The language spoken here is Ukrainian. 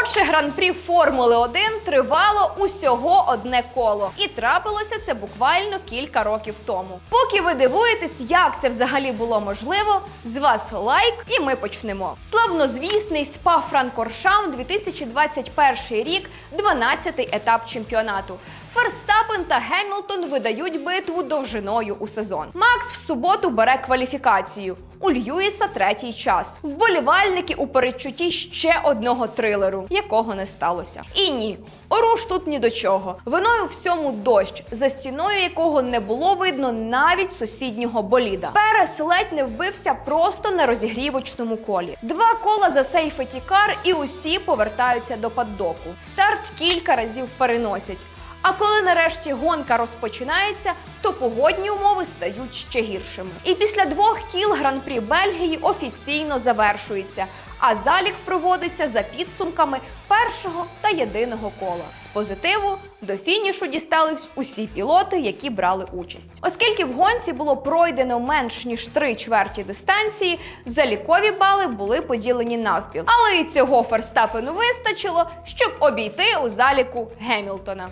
Коротше, гран-прі Формули 1 тривало усього одне коло, і трапилося це буквально кілька років тому. Поки ви дивуєтесь, як це взагалі було можливо, з вас лайк, і ми почнемо. Славнозвісний спа Франкоршам 2021 рік, 12-й етап чемпіонату. Ферстапен та Гемілтон видають битву довжиною у сезон. Макс в суботу бере кваліфікацію. У Льюіса третій час. Вболівальники у передчутті ще одного трилеру, якого не сталося. І ні, оруш тут ні до чого. Виною всьому дощ, за стіною якого не було видно навіть сусіднього боліда. Перес ледь не вбився просто на розігрівочному колі. Два кола за сейфеті кар, і усі повертаються до паддоку. Старт кілька разів переносять. А коли нарешті гонка розпочинається, то погодні умови стають ще гіршими. І після двох кіл гран-прі Бельгії офіційно завершується. А залік проводиться за підсумками першого та єдиного кола. З позитиву до фінішу дістались усі пілоти, які брали участь. Оскільки в гонці було пройдено менш ніж три чверті дистанції, залікові бали були поділені навпіл. Але і цього Ферстапену вистачило, щоб обійти у заліку Гемілтона.